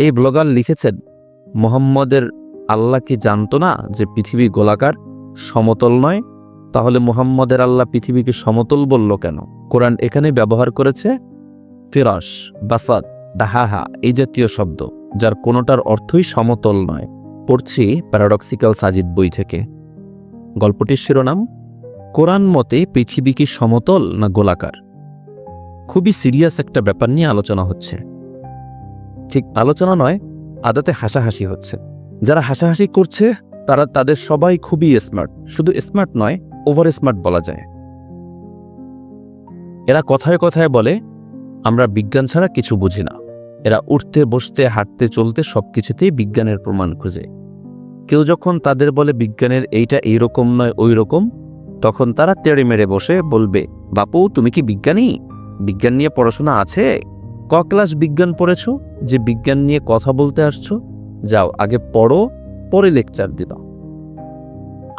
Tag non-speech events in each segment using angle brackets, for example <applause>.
এই ব্লগার লিখেছেন, মোহাম্মদের আল্লাহ কি জানতো না যে পৃথিবী গোলাকার, সমতল নয়? তাহলে মোহাম্মদের আল্লাহ পৃথিবীকে সমতল বলল কেন? কোরআন এখানে ব্যবহার করেছে ফিরাস বাসাদ, দাহাহা, এই জাতীয় শব্দ, যার কোনোটার অর্থই সমতল নয়। পড়ছি প্যারাডক্সিক্যাল সাজিদ বই থেকে। গল্পটির শিরোনাম, কোরআন মতে পৃথিবী কি সমতল না গোলাকার? খুবই সিরিয়াস একটা ব্যাপার নিয়ে আলোচনা হচ্ছে। ঠিক আলোচনা নয়, আদাতে হাসাহাসি হচ্ছে। যারা হাসাহাসি করছে, তারা তাদের সবাই খুবই স্মার্ট শুধু স্মার্ট নয় ওভার স্মার্ট বলা যায়। এরা কথায় কথায় বলে, আমরা বিজ্ঞান ছাড়া কিছু বুঝি না। এরা উঠতে, বসতে, হাঁটতে, চলতে সবকিছুতেই বিজ্ঞানের প্রমাণ খুঁজে। কেউ যখন তাদের বলে বিজ্ঞানের এইটা এইরকম নয় ওই রকম তখন তারা তেড়ে মেরে বসে বলবে, বাপু, তুমি কি বিজ্ঞানী? বিজ্ঞান নিয়ে পড়াশোনা আছে? ক ক্লাস বিজ্ঞান পড়েছ? যে বিজ্ঞান নিয়ে কথা বলতে আসছো? যাও, আগে পড়ো, পরে লেকচার দিবা।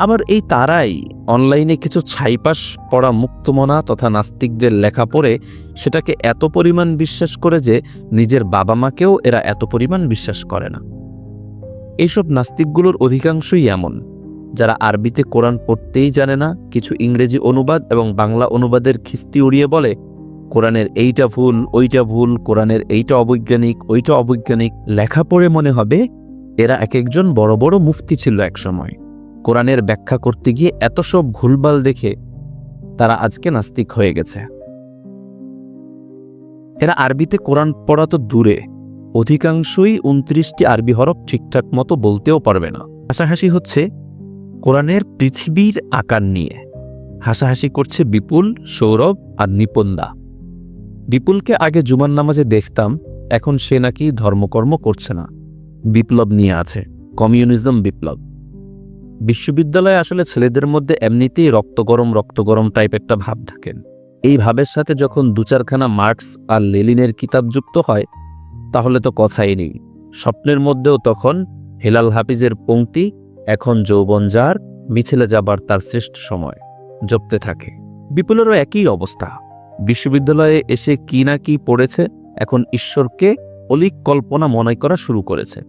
আবার এই তারাই অনলাইনে কিছু ছাইপাস পড়া মুক্তমনা তথা নাস্তিকদের লেখা পড়ে সেটাকে এত পরিমাণ বিশ্বাস করে যে নিজের বাবা মাকেও এরা এত পরিমাণ বিশ্বাস করে না। এইসব নাস্তিকগুলোর অধিকাংশই এমন। যারা আরবিতে কোরআন পড়তেই জানে না, কিছু ইংরেজি অনুবাদ এবং বাংলা অনুবাদের খিস্তি উড়িয়ে বলে কোরআনের এইটা ভুল, ওইটা ভুল, কোরআনের এইটা অবৈজ্ঞানিক, ওইটা অবৈজ্ঞানিক। লেখা পড়ে মনে হবে, এরা এক একজন বড় বড় মুফতি ছিল একসময়। কোরআনের ব্যাখ্যা করতে গিয়ে এত সব ভুলবাল দেখে তারা আজকে নাস্তিক হয়ে গেছে। এরা আরবিতে কোরআন পড়া তো দূরে, অধিকাংশই উনত্রিশটি আরবি হরফ ঠিকঠাক মতো বলতেও পারবে না। হাসাহাসি হচ্ছে কোরআনের পৃথিবীর আকার নিয়ে। হাসাহাসি করছে বিপুল, সৌরভ আর নিপন্দা বিপুলকে আগে জুমার নামাজে দেখতাম এখন সে নাকি ধর্মকর্ম করছে না। বিপ্লব নিয়ে আছে। কমিউনিজম বিপ্লব। বিশ্ববিদ্যালয়ে আসলে ছেলেদের মধ্যে এমনিতেই রক্ত গরম রক্ত গরম টাইপ একটা ভাব থাকেন। এই ভাবের সাথে যখন দু চারখানা মার্কস আর লেলিনের কিতাব যুক্ত হয় তাহলে তো কথাই নেই। স্বপ্নের মধ্যেও তখন হেলাল হাফিজের পংক্তি এখন যৌবন যার মিছিলে যাবার তার শ্রেষ্ঠ সময় জপতে থাকে। বিপুলেরও একই অবস্থা। বিশ্ববিদ্যালয়ে এসে কি না কি পড়েছে, এখন ঈশ্বরকে অলিক কল্পনা মনে করা শুরু করেছে।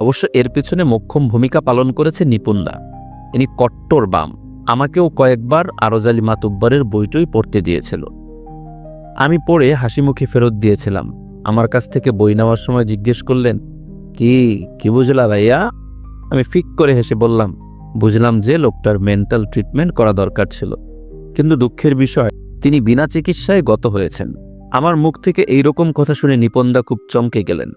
অবশ্য এর পেছনে মোক্ষম ভূমিকা পালন করেছে নিপুণদা। ইনি কট্টর বাম। আমাকেও কয়েকবার আরজালি মাতুব্বরের বইটই পড়তে দিয়েছিল। আমি পড়ে হাসিমুখে ফেরত দিয়েছিলাম। আমার কাছ থেকে বই নেওয়ার সময় জিজ্ঞেস করলেন, কি কি বুঝলা ভাইয়া? আমি ফিক করে হেসে বললাম, বুঝলাম যে লোকটার মেন্টাল ট্রিটমেন্ট করা দরকার ছিল। কিন্তু দুঃখের বিষয় তিনি বিনা চিকিৎসায় গত হয়েছেন। আমার মুখ থেকে এই রকম কথা শুনে নিপন্দা খুব চমকে গেলেন।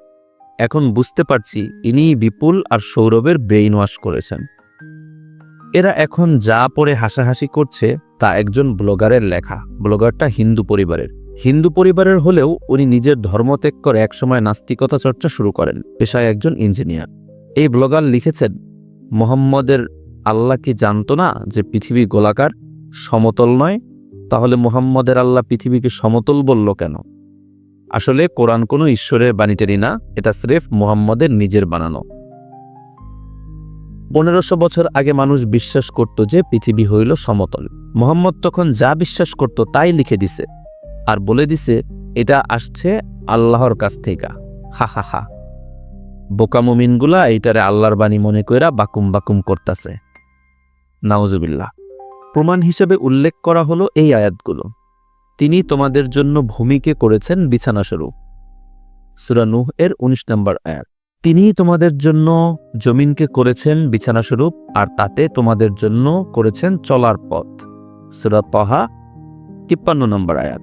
এখন বুঝতে পারছি ইনিই বিপুল আর সৌরভের ব্রেইন ওয়াশ করেছেন। এরা এখন যা পড়ে হাসাহাসি করছে তা একজন ব্লগারের লেখা। ব্লগারটা হিন্দু পরিবারের। হিন্দু পরিবারের হলেও উনি নিজের ধর্ম ত্যাগ করে একসময় নাস্তিকতা চর্চা শুরু করেন, পেশায় একজন ইঞ্জিনিয়ার। এই ব্লগার লিখেছেন, মোহাম্মদের আল্লাহ কি জানতো না যে পৃথিবী গোলাকার, সমতল নয় তাহলে মোহাম্মদের আল্লাহ পৃথিবীকে সমতল বলল কেন? আসলে কোরআন কোনো ঈশ্বরের বাণীটারই না, এটা স্রেফ মুহাম্মদের নিজের বানানো। পনেরোশো বছর আগে মানুষ বিশ্বাস করত যে পৃথিবী হইল সমতল। মোহাম্মদ তখন যা বিশ্বাস করত তাই লিখে দিছে। আর বলে দিছে, এটা আসছে আল্লাহর কাছ থেকে। হা হা হা। বোকা মুমিনগুলা এইটারে আল্লাহর বাণী মনে কইরা বাকুম বাকুম করতাছে। নাউজুবিল্লাহ। প্রমাণ হিসেবে উল্লেখ করা হলো এই আয়াতগুলো। তিনি তোমাদের জন্য ভূমিকে করেছেন বিছানাস্বরূপ সুরা নুহ এর ১৯ নম্বর আয়াত। তিনি তোমাদের জন্য জমিনকে করেছেন বিছানাস্বরূপ আর তাতে তোমাদের জন্য করেছেন চলার পথ। সুরা তহা তিপ্পান্ন নম্বর আয়াত।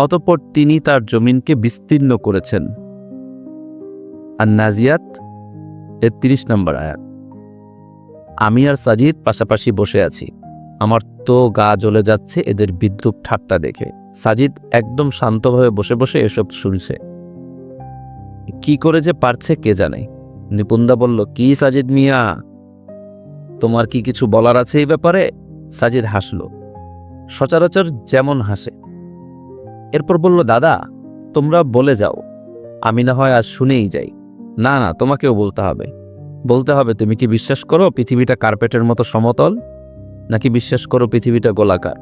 অতঃপর তিনি তার জমিনকে বিস্তীর্ণ করেছেন। আর নাজিয়াত এর তিরিশ নম্বর আয়াত। আমি আর সাজিদ পাশাপাশি বসে আছি। আমার তো গা জ্বলে যাচ্ছে এদের বিদ্রুপ ঠাট্টা দেখে। সাজিদ একদম শান্তভাবে বসে বসে এসব শুনছে। কি করে যে পারছে কে জানে? নিপুন্দা বলল, কি সাজিদ মিয়া? তোমার কি কিছু বলার আছে এই ব্যাপারে? সাজিদ হাসল। সচরাচর যেমন হাসে। এরপর বলল, দাদা, তোমরা বলে যাও। আমি না হয় আজ শুনেই যাই। না না, তোমাকেও বলতে হবে। বলতে হবে, তুমি কি বিশ্বাস করো পৃথিবীটা কার্পেটের মতো সমতল? নাকি বিশ্বাস করো পৃথিবীটা গোলাকার?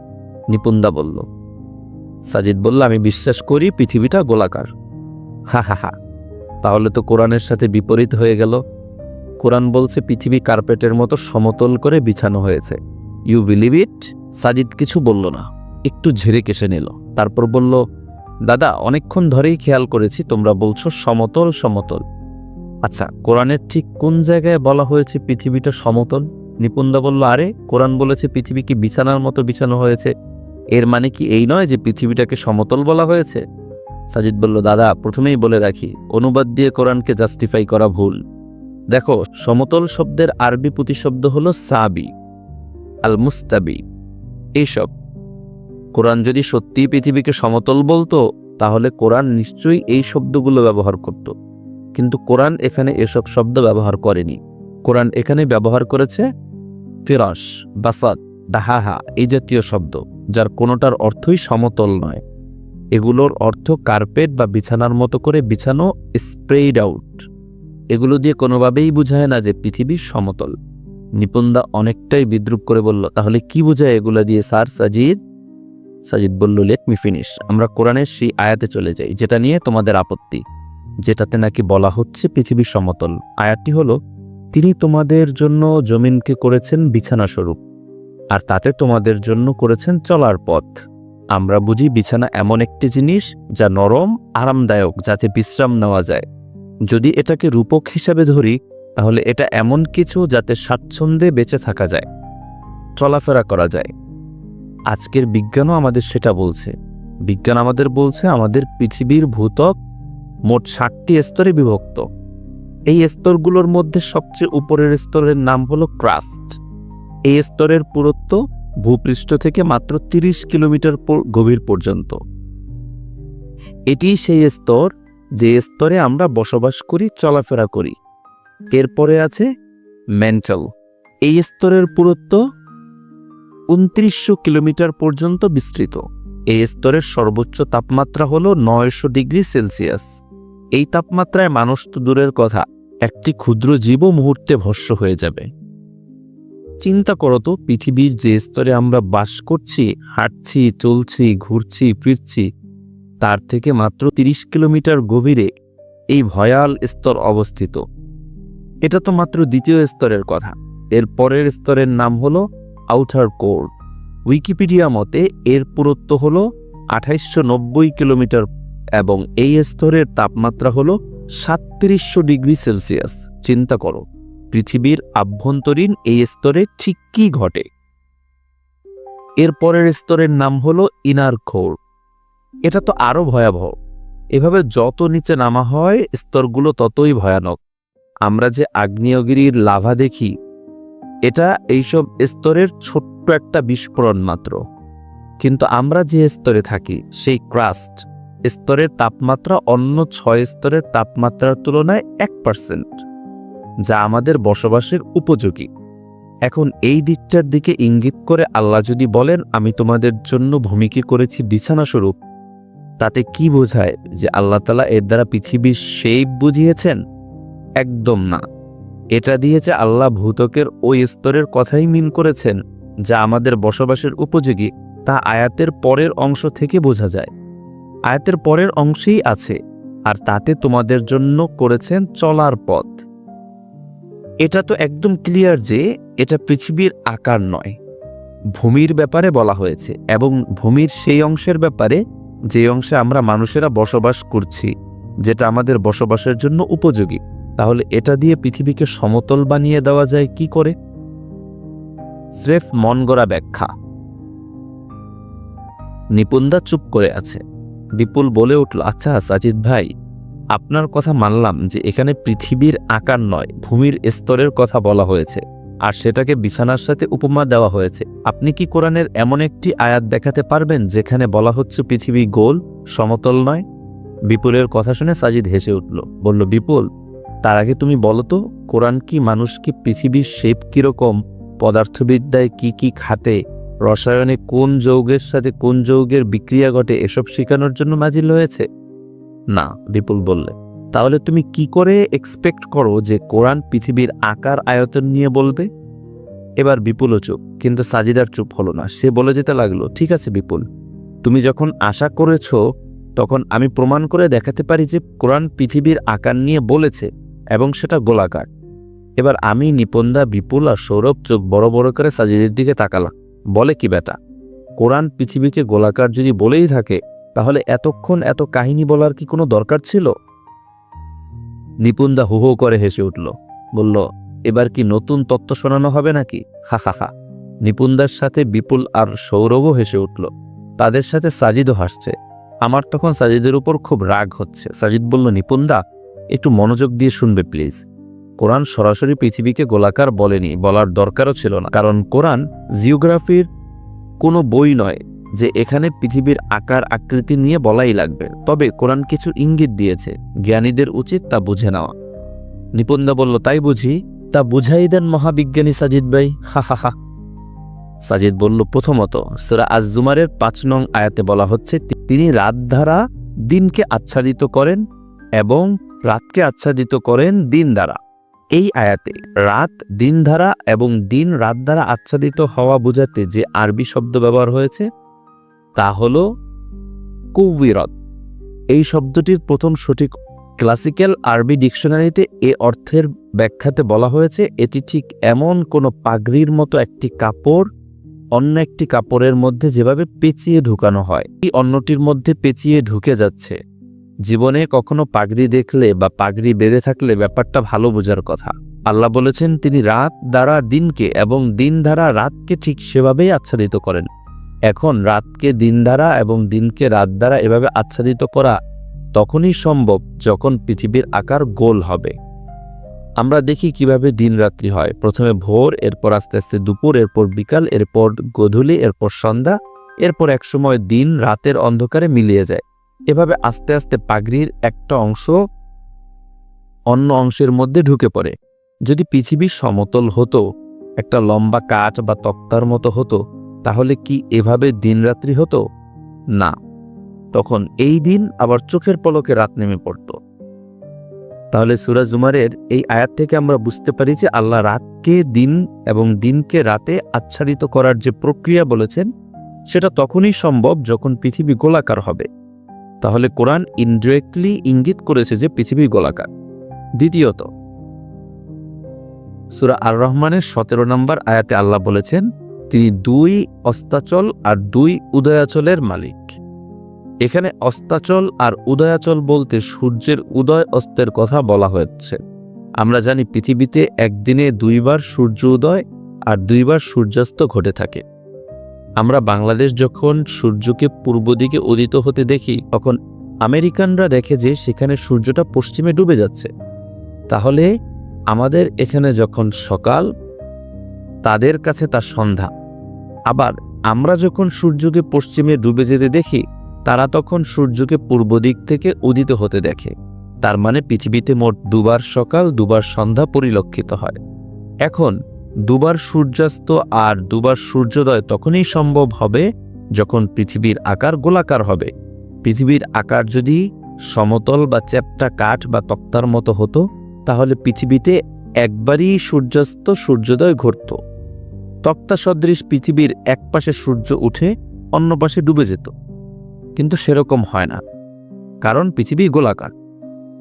নিপুন্দা বলল। সাজিদ বলল, আমি বিশ্বাস করি পৃথিবীটা গোলাকার। হা হা হা। তাহলে তো কোরআনের সাথে বিপরীত হয়ে গেল। কোরআন বলছে, পৃথিবী কার্পেটের মতো সমতল করে বিছানো হয়েছে। ইউ বিলিভ ইট সাজিদ কিছু বলল না। একটু ঝেড়ে কেসে নিল। তারপর বলল, দাদা, অনেকক্ষণ ধরেই খেয়াল করেছি, তোমরা বলছো সমতল সমতল। আচ্ছা কোরআনের ঠিক কোন জায়গায় বলা হয়েছে পৃথিবীটা সমতল? নিপুণদা বলল, আরে, কোরআন বলেছে পৃথিবী কি বিছানার মতো বিছানো হয়েছে? এর মানে কি এই নয় যে পৃথিবীটাকে সমতল বলা হয়েছে? সাজিদ বলল, দাদা, প্রথমেই বলে রাখি, অনুবাদ দিয়ে কোরআনকে জাস্টিফাই করা ভুল। দেখো, সমতল শব্দের আরবি প্রতিশব্দ হলো সাবি আল মুস্তাবি এইসব কোরআন যদি সত্যিই পৃথিবীকে সমতল বলতো, তাহলে কোরআন নিশ্চয়ই এই শব্দগুলো ব্যবহার করত। কিন্তু কোরআন এখানে এসব শব্দ ব্যবহার করেনি। কোরআন এখানে ব্যবহার করেছে ফিরাস বাসাদ দাহাহা এই জাতীয় শব্দ, যার কোনোটার অর্থই সমতল নয়। এগুলোর অর্থ কার্পেট বা বিছানার মতো করে বিছানো স্প্রেড আউট এগুলো দিয়ে কোনোভাবেই বোঝায় না যে পৃথিবী সমতল। নিপুণদা অনেকটাই বিদ্রুপ করে বলল, তাহলে কি বোঝায় এগুলো দিয়ে, স্যার সাজিদ? সাজিদ বলল লেট মি ফিনিশ আমরা কোরআনের সেই আয়াতে চলে যাই, যেটা নিয়ে তোমাদের আপত্তি। যেটাতে নাকি বলা হচ্ছে পৃথিবী সমতল। আয়াতটি হলো, তিনি তোমাদের জন্য জমিনকে করেছেন বিছানা স্বরূপ, আর তাতে তোমাদের জন্য করেছেন চলার পথ। আমরা বুঝি বিছানা এমন একটি জিনিস যা নরম, আরামদায়ক, যাতে বিশ্রাম নেওয়া যায়। যদি এটাকে রূপক হিসাবে ধরি, তাহলে এটা এমন কিছু যাতে স্বাচ্ছন্দ্যে বেঁচে থাকা যায়, চলাফেরা করা যায়। আজকের বিজ্ঞানও আমাদের সেটা বলছে। বিজ্ঞান আমাদের বলছে, আমাদের পৃথিবীর ভূতক মোট ষাটটি স্তরে বিভক্ত। এই স্তরগুলোর মধ্যে সবচেয়ে উপরের স্তরের নাম হলো ক্রাস্ট। এই স্তরের পুরুত্ব ভূপৃষ্ঠ থেকে মাত্র ৩০ কিলোমিটার গভীর পর্যন্ত। এটি সেই স্তর যে স্তরে আমরা বসবাস করি, চলাফেরা করি। এরপরে আছে মেন্টাল। এই স্তরের পুরুত্ব উনত্রিশশো কিলোমিটার পর্যন্ত বিস্তৃত। এই স্তরের সর্বোচ্চ তাপমাত্রা হল নয়শো ডিগ্রি সেলসিয়াস। এই তাপমাত্রায় মানুষ তো দূরের কথা, একটি ক্ষুদ্র জীবও মুহূর্তে ভস্য হয়ে যাবে। চিন্তা করো তো, পৃথিবীর যে স্তরে আমরা বাস করছি, হাঁটছি, চলছি, ঘুরছি, ফিরছি, তার থেকে মাত্র ৩০ কিলোমিটার গভীরে এই ভয়াল স্তর অবস্থিত। এটা তো মাত্র দ্বিতীয় স্তরের কথা। এর পরের স্তরের নাম হলো আউটার কোর উইকিপিডিয়া মতে এর পুরুত্ব হল আঠাইশশো কিলোমিটার এবং এই স্তরের তাপমাত্রা হল সাতত্রিশশো ডিগ্রি সেলসিয়াস। চিন্তা করো, পৃথিবীর আভ্যন্তরীণ এই স্তরে ঠিক কী ঘটে? এর পরের স্তরের নাম হল ইনার খোর। এটা তো আরও ভয়াবহ। এভাবে যত নিচে নামা হয়, স্তরগুলো ততই ভয়ানক। আমরা যে আগ্নেয়গিরির লাভা দেখি, এটা এইসব স্তরের ছোট্ট একটা বিস্ফোরণ মাত্র। কিন্তু আমরা যে স্তরে থাকি, সেই ক্রাস্ট স্তরের তাপমাত্রা অন্য ছয় স্তরের তাপমাত্রার তুলনায় এক পার্সেন্ট, যা আমাদের বসবাসের উপযোগী। এখন এই দিকটার দিকে ইঙ্গিত করে আল্লাহ যদি বলেন, আমি তোমাদের জন্য ভূমিকে করেছি বিছানা স্বরূপ তাতে কি বোঝায় যে আল্লাহ তালা এর দ্বারা পৃথিবীর শেপ বুঝিয়েছেন? একদম না। এটা দিয়েছে আল্লাহ ভূতকের ওই স্তরের কথাই মিন করেছেন, যা আমাদের বসবাসের উপযোগী, তা আয়াতের পরের অংশ থেকে বোঝা যায়। আয়াতের পরের অংশেই আছে, আর তাতে তোমাদের জন্য করেছেন চলার পথ। এটা তো একদম ক্লিয়ার যে এটা পৃথিবীর আকার নয়। ভূমির ব্যাপারে বলা হয়েছে, এবং ভূমির সেই অংশের ব্যাপারে যে অংশে আমরা মানুষেরা বসবাস করছি, যেটা আমাদের বসবাসের জন্য উপযোগী। তাহলে এটা দিয়ে পৃথিবীকে সমতল বানিয়ে দেওয়া যায় কি করে? স্রেফ মন গড়া ব্যাখ্যা। নিপুণদা চুপ করে আছে। বিপুল বলে উঠল আচ্ছা সাজিদ ভাই, আপনার কথা মানলাম যে এখানে পৃথিবীর আকার নয়, ভূমির স্তরের কথা বলা হয়েছে। আর সেটাকে বিছানার সাথে উপমা দেওয়া হয়েছে। আপনি কি কোরআনের এমন একটি আয়াত দেখাতে পারবেন যেখানে বলা হচ্ছে, পৃথিবী গোল, সমতল নয় বিপুলের কথা শুনে সাজিদ হেসে উঠল, বলল, বিপুল, তার আগে তুমি বলো তো, কোরআন কি মানুষকে পৃথিবীর শেপ কীরকম? পদার্থবিদ্যায় কি কি খাতে রসায়নে কোন যৌগের সাথে কোন যৌগের বিক্রিয়া ঘটে এসব শেখানোর জন্য নাজিল হয়েছে? না, বিপুল বললে। তাহলে তুমি কি করে এক্সপেক্ট করো যে কোরআন পৃথিবীর আকার আয়তন নিয়ে বলবে? এবার বিপুলও চুপ, কিন্তু সাজিদার চুপ হলো না। সে বলে যেতে লাগল, ঠিক আছে বিপুল, তুমি যখন আশা করেছ, তখন আমি প্রমাণ করে দেখাতে পারি যে কোরআন পৃথিবীর আকার নিয়ে বলেছে এবং সেটা গোলাকার। এবার আমি, নিপন্দা, বিপুল আর সৌরভ চোখ বড় বড় করে সাজিদের দিকে তাকালাম। বলে কি বেটা কোরআন পৃথিবীকে গোলাকার যদি বলেই থাকে, তাহলে এতক্ষণ এত কাহিনী বলার কি কোনো দরকার ছিল? নিপুন্দা হু হু করে হেসে উঠল। বলল, এবার কি নতুন তত্ত্ব শোনানো হবে নাকি? হা হা হা। নিপুন্দার সাথে বিপুল আর সৌরভও হেসে উঠল। তাদের সাথে সাজিদও হাসছে। আমার তখন সাজিদের উপর খুব রাগ হচ্ছে। সাজিদ বলল নিপুন্দা একটু মনোযোগ দিয়ে শুনবে প্লিজ। কোরআন সরাসরি পৃথিবীকে গোলাকার বলেনি, বলার দরকারও ছিল না। কারণ কোরআন জিওগ্রাফির কোনো বই নয় যে এখানে পৃথিবীর আকার আকৃতি নিয়ে বলাই লাগবে। তবে কোরআন কিছু ইঙ্গিত দিয়েছে, জ্ঞানীদের উচিত তা বুঝে নেওয়া। নিপুন্দা বলল, তাই বুঝি? তা বুঝাই দেন মহাবিজ্ঞানী সাজিদ ভাই। <laughs> হা হা হা। সাজিদ বলল, প্রথমত, সুরা আজজুমারের পাঁচ নং আয়াতে বলা হচ্ছে, তিনি রাত দ্বারা দিনকে আচ্ছাদিত করেন এবং রাতকে আচ্ছাদিত করেন দিন দ্বারা। এই আয়াতে রাত দিন ধারা এবং দিন রাত দ্বারা আচ্ছাদিত হওয়া বোঝাতে যে আরবি শব্দ ব্যবহার হয়েছে, তা হল কুবিরত এই শব্দটির প্রথম সঠিক ক্লাসিক্যাল আরবি ডিকশনারিতে এ অর্থের ব্যাখ্যাতে বলা হয়েছে, এটি ঠিক এমন কোনো পাগড়ির মতো একটি কাপড়, অন্য একটি কাপড়ের মধ্যে যেভাবে পেঁচিয়ে ঢুকানো হয়, এই অন্যটির মধ্যে পেঁচিয়ে ঢুকে যাচ্ছে। জীবনে কখনো পাগড়ি দেখলে বা পাগড়ি বেঁধে থাকলে ব্যাপারটা ভালো বোঝার কথা। আল্লাহ বলেছেন, তিনি রাত দ্বারা দিনকে এবং দিন দ্বারা রাতকে ঠিক সেভাবেই আচ্ছাদিত করেন। এখন রাতকে দিন দ্বারা এবং দিনকে রাত দ্বারা এভাবে আচ্ছাদিত করা তখনই সম্ভব যখন পৃথিবীর আকার গোল হবে। আমরা দেখি কীভাবে দিন রাত্রি হয়। প্রথমে ভোর, এরপর আস্তে আস্তে দুপুর, এরপর বিকাল, এরপর গধূলি, এরপর সন্ধ্যা, এরপর একসময় দিন রাতের অন্ধকারে মিলিয়ে যায়। এভাবে আস্তে আস্তে পাগড়ির একটা অংশ অন্য অংশের মধ্যে ঢুকে পড়ে। যদি পৃথিবী সমতল হতো, একটা লম্বা কাঠ বা তক্তার মতো হতো, তাহলে কি এভাবে দিনরাত্রি হতো? না। তখন এই দিন আবার চোখের পলকে রাত নেমে পড়ত। তাহলে সুরাজ উমারের এই আয়াত থেকে আমরা বুঝতে পারি যে আল্লাহ রাতকে দিন এবং দিনকে রাতে আচ্ছাদিত করার যে প্রক্রিয়া বলেছেন, সেটা তখনই সম্ভব যখন পৃথিবী গোলাকার হবে। তাহলে কোরআন ইনডিরেক্টলি ইঙ্গিত করেছে যে পৃথিবী গোলাকার। দ্বিতীয়ত, সুরা আর রহমানের সতেরো নম্বর আয়াতে আল্লাহ বলেছেন, তিনি দুই অস্তাচল আর দুই উদয়াচলের মালিক। এখানে অস্তাচল আর উদয়াচল বলতে সূর্যের উদয় অস্তের কথা বলা হয়েছে। আমরা জানি পৃথিবীতে একদিনে দুইবার সূর্য উদয় আর দুইবার সূর্যাস্ত ঘটে থাকে। আমরা বাংলাদেশ যখন সূর্যকে পূর্ব দিকে উদিত হতে দেখি, তখন আমেরিকানরা দেখে যে সেখানে সূর্যটা পশ্চিমে ডুবে যাচ্ছে। তাহলে আমাদের এখানে যখন সকাল, তাদের কাছে তা সন্ধ্যা। আবার আমরা যখন সূর্যকে পশ্চিমে ডুবে যেতে দেখি, তারা তখন সূর্যকে পূর্ব দিক থেকে উদিত হতে দেখে। তার মানে পৃথিবীতে মোট দুবার সকাল, দুবার সন্ধ্যা পরিলক্ষিত হয়। এখন দুবার সূর্যাস্ত আর দুবার সূর্যোদয় তখনই সম্ভব হবে যখন পৃথিবীর আকার গোলাকার হবে। পৃথিবীর আকার যদি সমতল বা চ্যাপ্টা কাঠ বা তক্তার মতো হতো, তাহলে পৃথিবীতে একবারই সূর্যাস্ত, সূর্যোদয় ঘটত। তক্তা সদৃশ পৃথিবীর এক পাশে সূর্য উঠে অন্য পাশে ডুবে যেত। কিন্তু সেরকম হয় না, কারণ পৃথিবী গোলাকার।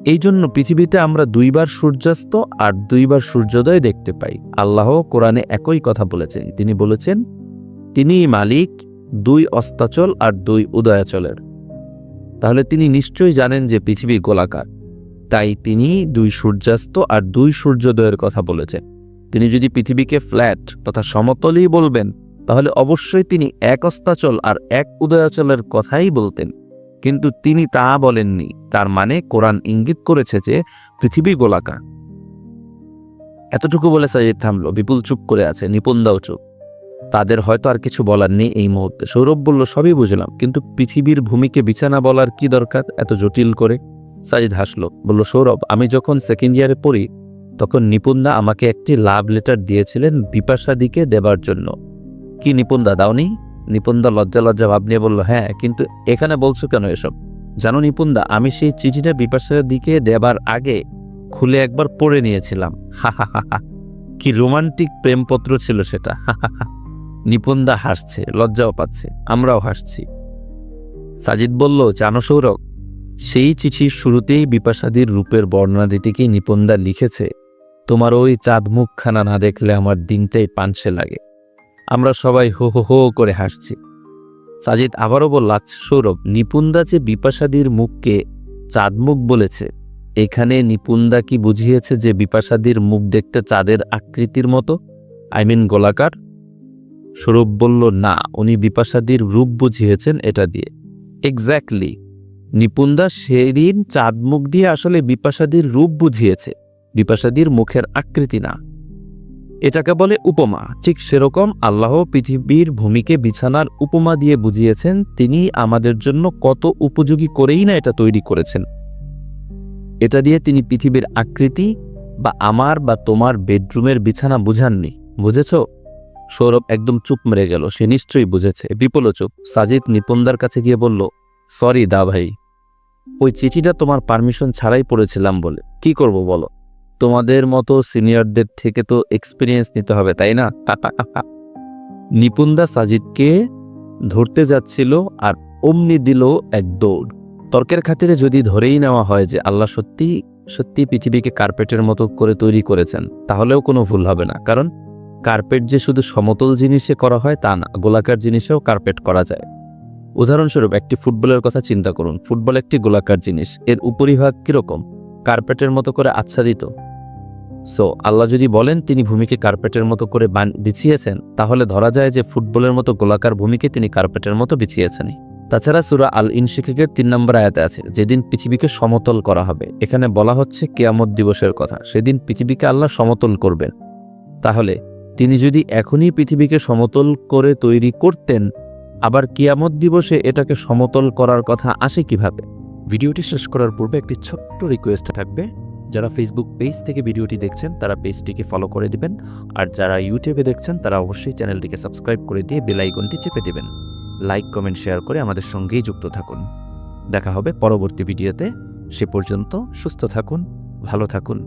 এই জন্য পৃথিবীতে আমরা দুইবার সূর্যাস্ত আর দুইবার সূর্যোদয় দেখতে পাই। আল্লাহ কোরআনে একই কথা বলেছেন। তিনি বলেছেন তিনিই মালিক, দুই অস্তাচল আর দুই উদয়াচলের। তাহলে তিনি নিশ্চয়ই জানেন যে পৃথিবী গোলাকার। তাই তিনি দুই সূর্যাস্ত আর দুই সূর্যোদয়ের কথা বলেছেন। তিনি যদি পৃথিবীকে ফ্ল্যাট তথা সমতলই বলবেন, তাহলে অবশ্যই তিনি এক অস্তাচল আর এক উদয়াচলের কথাই বলতেন। কিন্তু তিনি তা বলেননি। তার মানে কোরআন ইঙ্গিত করেছে যে পৃথিবী গোলাকার। এতটুকু বলে সাজিদ থামলো। বিপুল চুপ করে আছে। নিপুণদাও চুপ। তাদের হয়তো আর কিছু বলার নেই এই মুহূর্তে। সৌরভ বলল, সবই বুঝলাম। কিন্তু পৃথিবীর ভূমিকে বিছানা বলার কি দরকার? এত জটিল করে? সাজিদ হাসলো। বলল, সৌরভ, আমি যখন সেকেন্ড ইয়ারে পড়ি, তখন নিপুণদা আমাকে একটি লাভ লেটার দিয়েছিলেন বিপাশাদিকে দেবার জন্য। কি নিপুণদা দাওনি? নিপুণদা লজ্জা লজ্জা ভাব নিয়ে বলল হ্যাঁ কিন্তু এখানে বলছো কেন এসব? জানো নিপুণদা, আমি সেই চিঠিটা বিপাশার দিকে দেবার আগে খুলে একবার পড়ে নিয়েছিলাম। হা হা হা কি রোমান্টিক প্রেমপত্র ছিল সেটা। নিপুণদা হাসছে, লজ্জাও পাচ্ছে, আমরাও হাসছি। সাজিদ বলল, জানো সৌরভ, সেই চিঠির শুরুতেই বিপাশাদির রূপের বর্ণাদিটিকে নিপন্দা লিখেছে? তোমার ওই চাঁদ মুখখানা না দেখলে আমার দিনটাই পাঞ্চে লাগে। আমরা সবাই হো হো হো করে হাসছি। সাজিদ আবারও বলল "আচ্ছা, সৌরভ নিপুন্দা যে বিপাশাদির মুখকে চাঁদমুখ বলেছে এখানে নিপুন্দা কি বুঝিয়েছে যে বিপাশাদির মুখ দেখতে চাঁদের আকৃতির মতো? আই মিন গোলাকার? সৌরভ বলল না উনি বিপাশাদির রূপ বুঝিয়েছেন এটা দিয়ে। এক্স্যাক্টলি নিপুন্দা সেদিন চাঁদ মুখ দিয়ে আসলে বিপাশাদির রূপ বুঝিয়েছে। বিপাশাদির মুখের আকৃতি না। এটাকে বলে উপমা। ঠিক সেরকম আল্লাহ পৃথিবীর ভূমিকে বিছানার উপমা দিয়ে বুঝিয়েছেন, তিনি আমাদের জন্য কত উপযোগী করেই না এটা তৈরি করেছেন। এটা দিয়ে তিনি পৃথিবীর আকৃতি বা আমার বা তোমার বেডরুমের বিছানা বুঝাননি। বুঝেছ? সৌরভ একদম চুপ মেরে গেল। সে নিশ্চয়ই বুঝেছে। বিপলও চুপ সাজিদ নিপন্দার কাছে গিয়ে বলল, সরি দা ভাই, ওই চিঠিটা তোমার পারমিশন ছাড়াই পড়েছিলাম বলে। কি করব বলো? তোমাদের মতো সিনিয়রদের থেকে তো এক্সপিরিয়েন্স নিতে হবে, তাই না? <laughs> নিপুন্দা সাজিদকে ধরতে যাচ্ছিল আর অমনি দিল এক দৌড়। তর্কের খাতিরে যদি ধরেই নেওয়া হয় যে আল্লাহ সত্যি সত্যি পৃথিবীকে কার্পেটের মতো করে তৈরি করেছেন, তাহলেও কোনো ভুল হবে না। কারণ কার্পেট যে শুধু সমতল জিনিসে করা হয় তা না, গোলাকার জিনিসেও কার্পেট করা যায়। উদাহরণস্বরূপ একটি ফুটবলের কথা চিন্তা করুন। ফুটবল একটি গোলাকার জিনিস, এর উপরিভাগ কীরকম? কার্পেটের মতো করে আচ্ছাদিত। সো আল্লাহ যদি বলেন তিনি ভূমিকে কার্পেটের মতো করে বিছিয়েছেন, তাহলে ধরা যায় যে ফুটবলের মতো গোলাকার ভূমিকে তিনি কার্পেটের মতো বিছিয়েছেন তাছাড়া সুরা আল ইনশিকের তিন নম্বর আয়াতে আছে, যেদিন পৃথিবীকে সমতল করা হবে। এখানে বলা হচ্ছে কেয়ামত দিবসের কথা, সেদিন পৃথিবীকে আল্লাহ সমতল করবেন। তাহলে, তিনি যদি এখনই পৃথিবীকে সমতল করে তৈরি করতেন, আবার কিয়ামত দিবসে এটাকে সমতল করার কথা আসে কীভাবে? ভিডিওটি শেষ করার পূর্বে একটি ছোট্ট রিকোয়েস্ট থাকবে। যারা ফেসবুক পেজ থেকে ভিডিওটি দেখছেন, তারা পেজটিকে ফলো করে দিবেন। আর যারা ইউটিউবে দেখছেন, তারা অবশ্যই চ্যানেলটিকে সাবস্ক্রাইব করে দিয়ে বেলাইকনটি চেপে দেবেন। লাইক কমেন্ট শেয়ার করে আমাদের সঙ্গেই যুক্ত থাকুন। দেখা হবে পরবর্তী ভিডিওতে সে পর্যন্ত সুস্থ থাকুন, ভালো থাকুন।